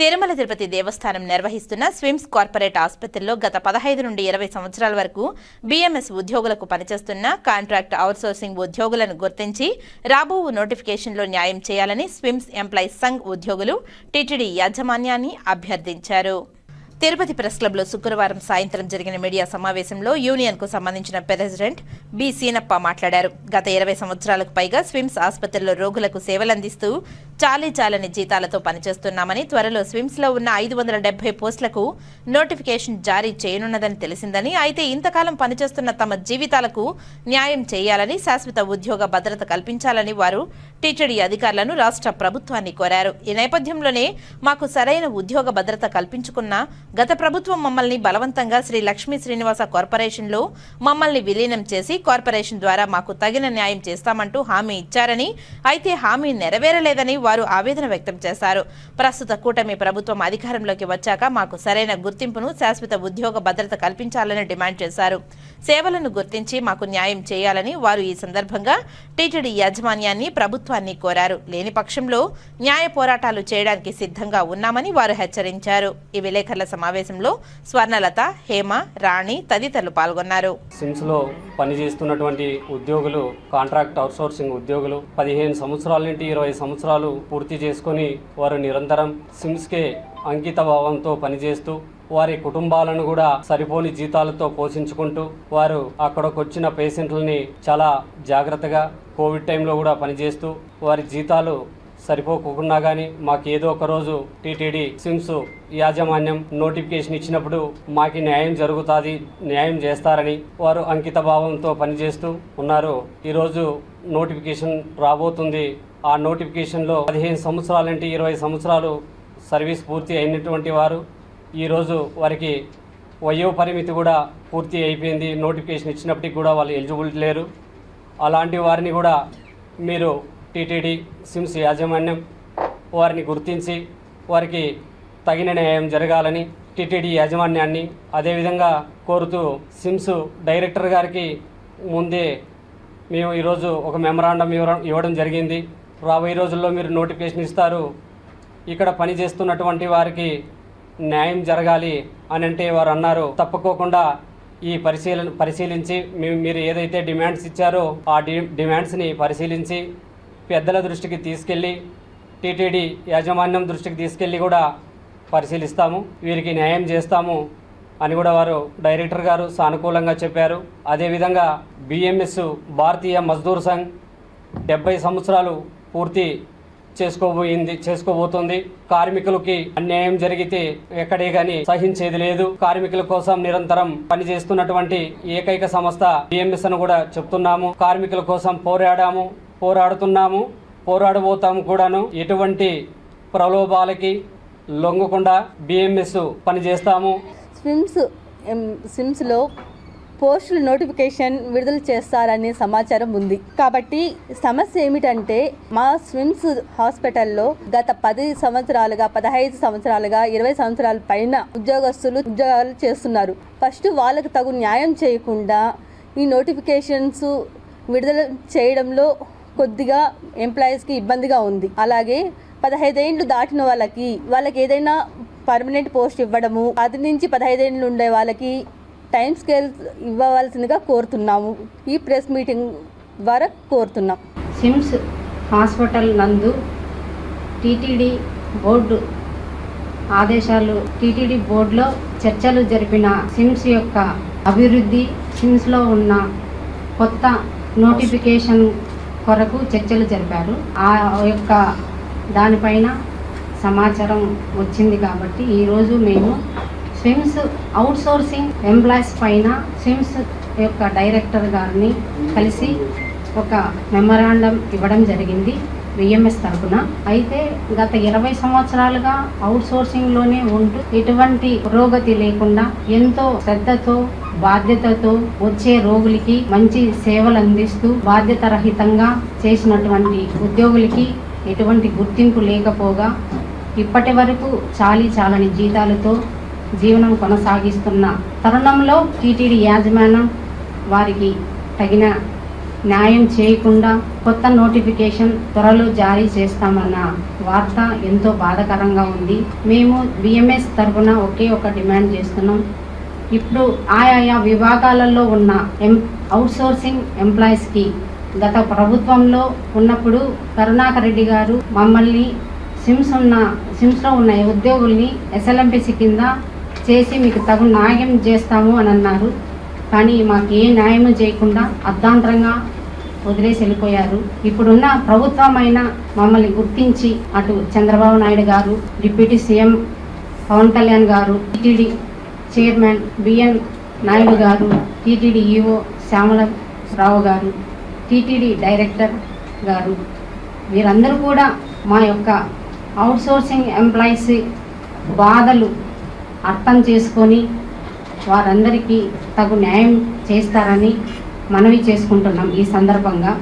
తిరుమల తిరుపతి దేవస్థానం నిర్వహిస్తున్న స్విమ్స్ కార్పొరేట్ ఆసుపత్రిలో గత పదహైదు నుండి ఇరవై సంవత్సరాల వరకు బీఎంఎస్ ఉద్యోగులకు పనిచేస్తున్న కాంట్రాక్ట్ అవుట్సోర్సింగ్ ఉద్యోగులను గుర్తించి రాబో నోటిఫికేషన్లో న్యాయం చేయాలని స్విమ్స్ ఎంప్లాయీస్ సంఘ్ ఉద్యోగులు టీటీడీ యాజమాన్యాన్ని అభ్యర్థించారు. తిరుపతి ప్రెస్ క్లబ్లో శుక్రవారం సాయంత్రం జరిగిన మీడియా సమావేశంలో యూనియన్కు సంబంధించిన ప్రెసిడెంట్ బి. సీనప్ప మాట్లాడారు. గత ఇరవై సంవత్సరాలకు పైగా స్విమ్స్ ఆసుపత్రిలో రోగులకు సేవలందిస్తూ చాలీ చాలని జీతాలతో పనిచేస్తున్నామని త్వరలో స్విమ్స్లో ఉన్న ఐదు వందల డెబ్బై పోస్టులకు నోటిఫికేషన్ జారీ చేయనున్నదని తెలిసిందని అయితే ఇంతకాలం పనిచేస్తున్న తమ జీవితాలకు న్యాయం చేయాలని శాశ్వత ఉద్యోగ భద్రత కల్పించాలని వారు టీటీడీ అధికారులను రాష్ట్ర ప్రభుత్వాన్ని కోరారు. ఈ నేపథ్యంలోనే మాకు సరైన ఉద్యోగ భద్రత కల్పించుకున్న గత ప్రభుత్వం మమ్మల్ని బలవంతంగా శ్రీ లక్ష్మీ శ్రీనివాస కార్పొరేషన్లో మమ్మల్ని విలీనం చేసి కార్పొరేషన్ ద్వారా మాకు తగిన న్యాయం చేస్తామంటూ హామీ ఇచ్చారని అయితే హామీ నెరవేరలేదని వారు ఆవేదన వ్యక్తం చేశారు. ప్రస్తుత కూటమి ప్రభుత్వం అధికారంలోకి వచ్చాక మాకు సరైన గుర్తింపును శాశ్వత ఉద్యోగ భద్రత కల్పించాలని డిమాండ్ చేశారు. సేవలను గుర్తించి మాకు న్యాయం చేయాలని వారు ఈ సందర్భంగా టీటీడీ యాజమాన్యాన్ని ప్రభుత్వాన్ని కోరారు. లేని పక్షంలో న్యాయ పోరాటాలు చేయడానికి సిద్ధంగా ఉన్నామని వారు హెచ్చరించారు. ఈ విలేకరుల సమావేశంలో స్వర్ణలత హేమ రాణి తదితరులు పాల్గొన్నారు. సిమ్స్లో పనిచేస్తున్నటువంటి ఉద్యోగులు కాంట్రాక్ట్ అవుట్సోర్సింగ్ ఉద్యోగులు పదిహేను సంవత్సరాల నుండి ఇరవై సంవత్సరాలు పూర్తి చేసుకొని వారు నిరంతరం సిమ్స్కే అంకిత భావంతో పనిచేస్తూ వారి కుటుంబాలను కూడా సరిపోని జీతాలతో పోషించుకుంటూ వారు అక్కడకొచ్చిన పేషెంట్లని చాలా జాగ్రత్తగా కోవిడ్ టైంలో కూడా పనిచేస్తూ వారి జీతాలు సరిపోకుండా కానీ మాకు ఏదో ఒక రోజు టీటీడీ సిమ్స్ యాజమాన్యం నోటిఫికేషన్ ఇచ్చినప్పుడు మాకు న్యాయం జరుగుతుంది న్యాయం చేస్తారని వారు అంకిత భావంతో పనిచేస్తూ ఉన్నారు. ఈరోజు నోటిఫికేషన్ రాబోతుంది ఆ నోటిఫికేషన్లో పదిహేను సంవత్సరాల నుండి ఇరవై సంవత్సరాలు సర్వీస్ పూర్తి అయినటువంటి వారు. ఈరోజు వారికి వయో పరిమితి కూడా పూర్తి అయిపోయింది. నోటిఫికేషన్ ఇచ్చినప్పటికి కూడా వాళ్ళు ఎలిజిబుల్ లేరు. అలాంటి వారిని కూడా మీరు టీటీడీ సిమ్స్ యాజమాన్యం వారిని గుర్తించి వారికి తగిన న్యాయం జరగాలని టీటీడీ యాజమాన్యాన్ని అదేవిధంగా కోరుతూ సిమ్స్ డైరెక్టర్ గారికి ముందే మేము ఈరోజు ఒక మెమరాండం ఇవ్వడం ఇవ్వడం జరిగింది. రాబోయే రోజుల్లో మీరు నోటిఫికేషన్ ఇస్తారు. ఇక్కడ పని చేస్తున్నటువంటి వారికి న్యాయం జరగాలి అని అంటే వారు అన్నారు. తప్పుకోకుండా ఈ పరిశీలన పరిశీలించి మీరు ఏదైతే డిమాండ్స్ ఇచ్చారో ఆ డి డిమాండ్స్ని పరిశీలించి పెద్దల దృష్టికి తీసుకెళ్ళి టీటీడీ యాజమాన్యం దృష్టికి తీసుకెళ్ళి కూడా పరిశీలిస్తాము. వీరికి న్యాయం చేస్తాము అని కూడా వారు డైరెక్టర్ గారు సానుకూలంగా చెప్పారు. అదేవిధంగా బిఎంఎస్ భారతీయ మజ్దూర్ సంఘ్ డెబ్బై సంవత్సరాలు పూర్తి చేసుకోబోయింది చేసుకోబోతుంది. కార్మికులకి అన్యాయం జరిగితే ఎక్కడే గాని సహించేది లేదు. కార్మికుల కోసం నిరంతరం పనిచేస్తున్నటువంటి ఏకైక సంస్థ బిఎంఎస్ అని కూడా చెప్తున్నాము. కార్మికుల కోసం పోరాడాము పోరాడుతున్నాము పోరాడబోతాము కూడాను. ఎటువంటి ప్రలోభాలకి లొంగకుండా బిఎంఎస్ పనిచేస్తాము. స్విమ్స్ స్విమ్స్లో సిమ్స్లో పోస్టుల నోటిఫికేషన్ విడుదల చేస్తారనే సమాచారం ఉంది. కాబట్టి సమస్య ఏమిటంటే మా స్విమ్స్ హాస్పిటల్లో గత పది సంవత్సరాలుగా పదహైదు సంవత్సరాలుగా ఇరవై సంవత్సరాల పైన ఉద్యోగస్తులు ఉద్యోగాలు చేస్తున్నారు. ఫస్ట్ వాళ్ళకు తగు న్యాయం చేయకుండా ఈ నోటిఫికేషన్స్ విడుదల చేయడంలో కొద్దిగా ఎంప్లాయీస్కి ఇబ్బందిగా ఉంది. అలాగే పదహైదేండ్లు దాటిన వాళ్ళకి వాళ్ళకి ఏదైనా పర్మనెంట్ పోస్ట్ ఇవ్వడము పది నుంచి పదహైదేండ్లు ఉండే వాళ్ళకి టైం స్కేల్ ఇవ్వవలసిందిగా కోరుతున్నాము. ఈ ప్రెస్ మీటింగ్ ద్వారా కోరుతున్నాం. సిమ్స్ హాస్పిటల్ నందు టీటీడీ బోర్డు ఆదేశాలు టీటీడీ బోర్డులో చర్చలు జరిపిన సిమ్స్ యొక్క అభివృద్ధి సిమ్స్లో ఉన్న కొత్త నోటిఫికేషన్ కొరకు చర్చలు జరిపారు. ఆ యొక్క దానిపైన సమాచారం వచ్చింది కాబట్టి ఈరోజు మేము స్విమ్స్ అవుట్సోర్సింగ్ ఎంప్లాయీస్ పైన స్విమ్స్ యొక్క డైరెక్టర్ గారిని కలిసి ఒక మెమరాండం ఇవ్వడం జరిగింది విఎంఎస్ తరఫున. అయితే గత ఇరవై సంవత్సరాలుగా అవుట్ సోర్సింగ్లోనే ఉంటూ ఎటువంటి పురోగతి లేకుండా ఎంతో శ్రద్ధతో బాధ్యతతో వచ్చే రోగులకి మంచి సేవలు అందిస్తూ బాధ్యత రహితంగా చేసినటువంటి ఉద్యోగులకి ఎటువంటి గుర్తింపు లేకపోగా ఇప్పటి వరకు చాలీ చాలని జీతాలతో జీవనం కొనసాగిస్తున్న తరుణంలో టీటీడీ యాజమాన్యం వారికి తగిన న్యాయం చేయకుండా కొత్త నోటిఫికేషన్ త్వరలో జారీ చేస్తామన్న వార్త ఎంతో బాధాకరంగా ఉంది. మేము బిఎంఎస్ తరఫున ఒకే ఒక డిమాండ్ చేస్తున్నాం. ఇప్పుడు ఆయా విభాగాలలో ఉన్న ఎం అవుట్సోర్సింగ్ ఎంప్లాయీస్కి గత ప్రభుత్వంలో ఉన్నప్పుడు కరుణాకర్ రెడ్డి గారు మమ్మల్ని సిమ్స్ ఉన్న సిమ్స్లో ఉన్న ఉద్యోగుల్ని ఎస్ఎల్ఎంపిసి కింద చేసి మీకు తగు న్యాయం చేస్తాము అని అన్నారు. కానీ మాకు ఏ న్యాయం చేయకుండా అర్ధాంతరంగా వదిలేసి వెళ్ళిపోయారు. ఇప్పుడున్న ప్రభుత్వమైన మమ్మల్ని గుర్తించి అటు చంద్రబాబు నాయుడు గారు డిప్యూటీ సీఎం పవన్ కళ్యాణ్ గారు టీటీడీ చైర్మన్ బిఎన్ నాయుడు గారు టీటీడీ ఈఓ శ్యామలరావు గారు టీటీడీ డైరెక్టర్ గారు వీరందరూ కూడా మా యొక్క అవుట్సోర్సింగ్ ఎంప్లాయీస్ బాధలు అర్థం చేసుకొని వారందరికీ తగు న్యాయం చేస్తారని మనవి చేసుకుంటున్నాం ఈ సందర్భంగా.